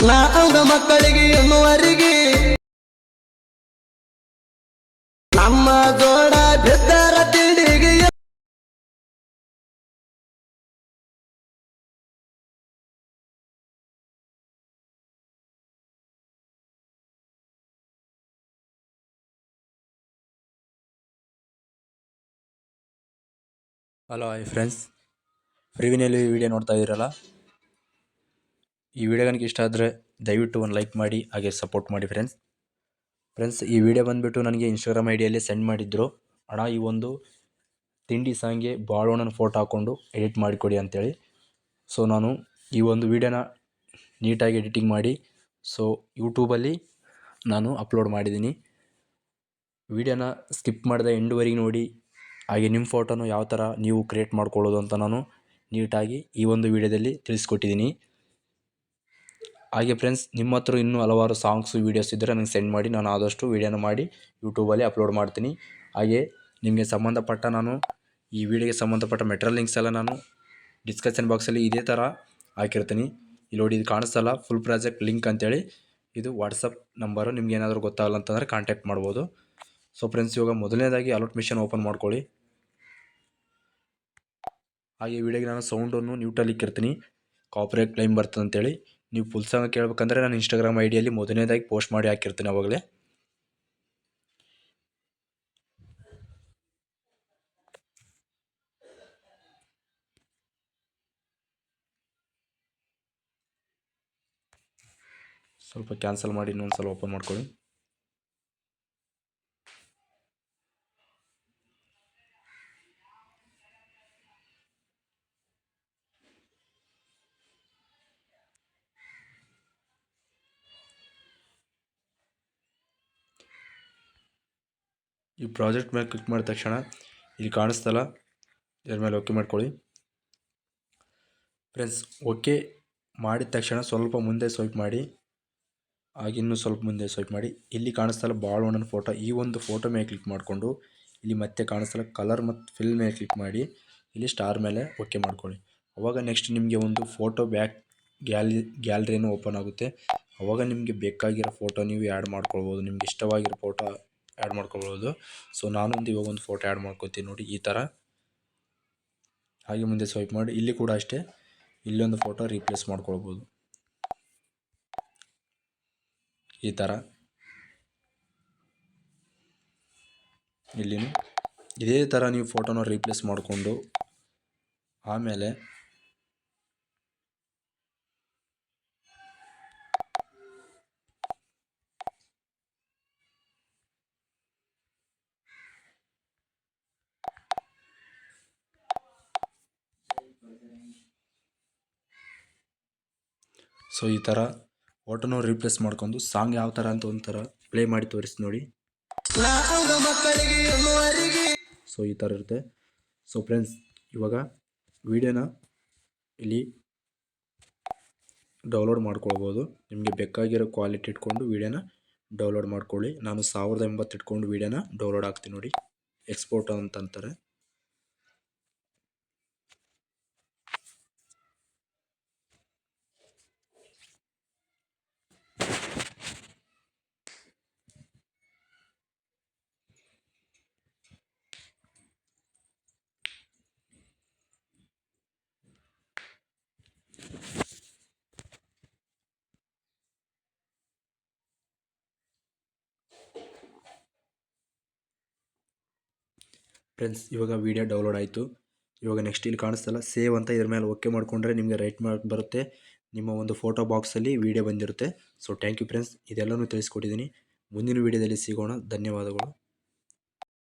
ನಾ ಮಕ್ಕಳಿಗೆ ಎನ್ನುವರಿಗೆ ನಮ್ಮ ಜೋಡ ಬಿದ್ದರ ತಿಂಡಿಗೆ ಹಲೋ ಐ ಫ್ರೆಂಡ್ಸ್ ಫ್ರೀವಿನಲ್ಲಿ ವಿಡಿಯೋ ನೋಡ್ತಾ ಇದ್ದೀರಲ್ಲ ಈ ವಿಡಿಯೋ ನನಗೆ ಇಷ್ಟ ಆದರೆ ದಯವಿಟ್ಟು ಒಂದು ಲೈಕ್ ಮಾಡಿ, ಹಾಗೆ ಸಪೋರ್ಟ್ ಮಾಡಿ ಫ್ರೆಂಡ್ಸ್ ಫ್ರೆಂಡ್ಸ್ ಈ ವಿಡಿಯೋ ಬಂದುಬಿಟ್ಟು ನನಗೆ ಇನ್ಸ್ಟಾಗ್ರಾಮ್ ಐ ಡಿಯಲ್ಲಿ ಸೆಂಡ್ ಮಾಡಿದ್ರು. ಅಣ್ಣ, ಈ ಒಂದು ತಿಂಡಿ ಸಾಂಗ್ಗೆ ಬಾಳೋಣನ ಫೋಟೋ ಹಾಕ್ಕೊಂಡು ಎಡಿಟ್ ಮಾಡಿಕೊಡಿ ಅಂತೇಳಿ. ಸೊ ನಾನು ಈ ಒಂದು ವಿಡಿಯೋನ ನೀಟಾಗಿ ಎಡಿಟಿಂಗ್ ಮಾಡಿ ಸೊ ಯೂಟ್ಯೂಬಲ್ಲಿ ನಾನು ಅಪ್ಲೋಡ್ ಮಾಡಿದ್ದೀನಿ. ವಿಡಿಯೋನ ಸ್ಕಿಪ್ ಮಾಡಿದ ಎಂಡುವರೆಗೆ ನೋಡಿ, ಹಾಗೆ ನಿಮ್ಮ ಫೋಟೋನು ಯಾವ ಥರ ನೀವು ಕ್ರಿಯೇಟ್ ಮಾಡ್ಕೊಳ್ಳೋದು ಅಂತ ನಾನು ನೀಟಾಗಿ ಈ ಒಂದು ವಿಡಿಯೋದಲ್ಲಿ ತಿಳಿಸ್ಕೊಟ್ಟಿದ್ದೀನಿ. ಹಾಗೆ ಫ್ರೆಂಡ್ಸ್ ನಿಮ್ಮ ಹತ್ರ ಇನ್ನೂ ಹಲವಾರು ಸಾಂಗ್ಸು ವೀಡಿಯೋಸ್ ಇದ್ದರೆ ನನಗೆ ಸೆಂಡ್ ಮಾಡಿ. ನಾನು ಆದಷ್ಟು ವೀಡಿಯೋನ ಮಾಡಿ ಯೂಟ್ಯೂಬಲ್ಲಿ ಅಪ್ಲೋಡ್ ಮಾಡ್ತೀನಿ. ಹಾಗೆ ನಿಮಗೆ ಸಂಬಂಧಪಟ್ಟ ನಾನು ಈ ವಿಡಿಯೋಗೆ ಸಂಬಂಧಪಟ್ಟ ಮೆಟ್ರಲ್ ಲಿಂಕ್ಸ್ ಎಲ್ಲ ನಾನು ಡಿಸ್ಕಷನ್ ಬಾಕ್ಸಲ್ಲಿ ಇದೇ ಥರ ಹಾಕಿರ್ತೀನಿ. ಇಲ್ಲಿ ನೋಡಿ, ಇದು ಕಾಣಿಸ್ತಲ್ಲ ಫುಲ್ ಪ್ರಾಜೆಕ್ಟ್ ಲಿಂಕ್ ಅಂತೇಳಿ. ಇದು ವಾಟ್ಸಪ್ ನಂಬರು ನಿಮ್ಗೆ ಏನಾದರೂ ಗೊತ್ತಾಗಲ್ಲ ಅಂತಂದರೆ ಕಾಂಟ್ಯಾಕ್ಟ್ ಮಾಡ್ಬೋದು. ಸೊ ಫ್ರೆಂಡ್ಸ್ ಇವಾಗ ಮೊದಲನೇದಾಗಿ ಅಲರ್ಟ್ ಮಿಷನ್ ಓಪನ್ ಮಾಡ್ಕೊಳ್ಳಿ. ಹಾಗೆ ವಿಡಿಯೋಗೆ ನಾನು ಸೌಂಡನ್ನು ನ್ಯೂಟ್ರಲ್ಲಿ ಇಕ್ಕಿರ್ತೀನಿ. ಕಾಪ್ರೇಟ್ ಕ್ಲೈಮ್ ಬರ್ತದೆ ಅಂತೇಳಿ. ನೀವು ಫುಲ್ ಸಾಂಗ್ ಕೇಳಬೇಕಂದ್ರೆ ನಾನು ಇನ್ಸ್ಟಾಗ್ರಾಮ್ ಐ ಡಿಯಲ್ಲಿ ಮೊದಲನೇದಾಗಿ ಪೋಸ್ಟ್ ಮಾಡಿ ಹಾಕಿರ್ತೀನಿ ಅವಾಗಲೇ. ಸ್ವಲ್ಪ ಕ್ಯಾನ್ಸಲ್ ಮಾಡಿ ಇನ್ನೊಂದು ಸಲ ಓಪನ್ ಮಾಡ್ಕೊಳ್ಳಿ. ಈ ಪ್ರಾಜೆಕ್ಟ್ ಮೇಲೆ ಕ್ಲಿಕ್ ಮಾಡಿದ ತಕ್ಷಣ ಇಲ್ಲಿ ಕಾಣಿಸ್ತಲ್ಲ, ಇದ್ರ ಮೇಲೆ ಓಕೆ ಮಾಡ್ಕೊಳ್ಳಿ. ಫ್ರೆಂಡ್ಸ್, ಓಕೆ ಮಾಡಿದ ತಕ್ಷಣ ಸ್ವಲ್ಪ ಮುಂದೆ ಸ್ವೈಪ್ ಮಾಡಿ. ಹಾಗೆ ಇನ್ನೂ ಸ್ವಲ್ಪ ಮುಂದೆ ಸ್ವೈಪ್ ಮಾಡಿ. ಇಲ್ಲಿ ಕಾಣಿಸ್ತಲ್ಲ ಒಂದೊಂದು ಫೋಟೋ. ಈ ಒಂದು ಫೋಟೋ ಮೇಲೆ ಕ್ಲಿಕ್ ಮಾಡಿಕೊಂಡು ಇಲ್ಲಿ ಮತ್ತೆ ಕಾಣಿಸ್ತಲ್ಲ ಕಲರ್ ಮತ್ತು ಫಿಲ್ ಮೇಲೆ ಕ್ಲಿಕ್ ಮಾಡಿ. ಇಲ್ಲಿ ಸ್ಟಾರ್ ಮೇಲೆ ಓಕೆ ಮಾಡ್ಕೊಳ್ಳಿ. ಅವಾಗ ನೆಕ್ಸ್ಟ್ ನಿಮಗೆ ಒಂದು ಫೋಟೋ ಬ್ಯಾಕ್ ಗ್ಯಾಲಿ, ಗ್ಯಾಲ್ರಿನೂ ಓಪನ್ ಆಗುತ್ತೆ. ಅವಾಗ ನಿಮಗೆ ಬೇಕಾಗಿರೋ ಫೋಟೋ ನೀವು ಆ್ಯಡ್ ಮಾಡ್ಕೊಳ್ಬೋದು. ನಿಮ್ಗೆ ಇಷ್ಟವಾಗಿರೋ ಫೋಟೋ ಆ್ಯಡ್ ಮಾಡ್ಕೊಬೋದು. ಸೊ ನಾನೊಂದು ಇವಾಗ ಒಂದು ಫೋಟೋ ಆ್ಯಡ್ ಮಾಡ್ಕೊತೀನಿ ನೋಡಿ ಈ ಥರ ಹಾಗೆ ಮುಂದೆ ಸ್ವೈಪ್ ಮಾಡಿ. ಇಲ್ಲಿ ಕೂಡ ಅಷ್ಟೇ. ಇಲ್ಲೊಂದು ಫೋಟೋ ರೀಪ್ಲೇಸ್ ಮಾಡ್ಕೊಳ್ಬೋದು. ಈ ಥರ ಇಲ್ಲಿನೂ. ಇದೇ ಥರ ನೀವು ಫೋಟೋನ ರೀಪ್ಲೇಸ್ ಮಾಡಿಕೊಂಡು ಆಮೇಲೆ ಸೊ ಈ ಥರ ಫೋಟೋನ ರೀಪ್ಲೇಸ್ ಮಾಡ್ಕೊಂಡು ಸಾಂಗ್ ಯಾವ ಥರ ಅಂತ ಒಂಥರ ಪ್ಲೇ ಮಾಡಿ ತೋರಿಸಿ ನೋಡಿ. ಸೊ ಈ ಥರ ಇರುತ್ತೆ. ಸೊ ಫ್ರೆಂಡ್ಸ್ ಇವಾಗ ವಿಡಿಯೋನ ಇಲ್ಲಿ ಡೌನ್ಲೋಡ್ ಮಾಡ್ಕೊಳ್ಬೋದು. ನಿಮಗೆ ಬೇಕಾಗಿರೋ ಕ್ವಾಲಿಟಿ ಇಟ್ಕೊಂಡು ವಿಡಿಯೋನ ಡೌನ್ಲೋಡ್ ಮಾಡ್ಕೊಳ್ಳಿ. ನಾನು ಸಾವಿರದ ಎಂಬತ್ತು ಇಟ್ಕೊಂಡು ವಿಡಿಯೋನ ಡೌನ್ಲೋಡ್ ಆಗ್ತೀನಿ ನೋಡಿ. ಎಕ್ಸ್ಪೋರ್ಟ್ ಅಂತ ಫ್ರೆಂಡ್ಸ್ ಇವಾಗ ವೀಡಿಯೋ ಡೌನ್ಲೋಡ್ ಆಯಿತು. ಇವಾಗ ನೆಕ್ಸ್ಟ್ ಇಲ್ಲಿ ಕಾಣಿಸ್ತಲ್ಲ ಸೇವ್ ಅಂತ ಇದ್ರ ಮೇಲೆ ಓಕೆ ಮಾಡಿಕೊಂಡ್ರೆ ನಿಮಗೆ ರೈಟ್ ಮಾಡಿ ಬರುತ್ತೆ. ನಿಮ್ಮ ಒಂದು ಫೋಟೋ ಬಾಕ್ಸಲ್ಲಿ ವೀಡಿಯೋ ಬಂದಿರುತ್ತೆ. ಸೊ ಥ್ಯಾಂಕ್ ಯು ಫ್ರೆಂಡ್ಸ್ ಇದೆಲ್ಲನೂ ತಿಳಿಸ್ಕೊಟ್ಟಿದ್ದೀನಿ. ಮುಂದಿನ ವೀಡಿಯೋದಲ್ಲಿ ಸಿಗೋಣ. ಧನ್ಯವಾದಗಳು.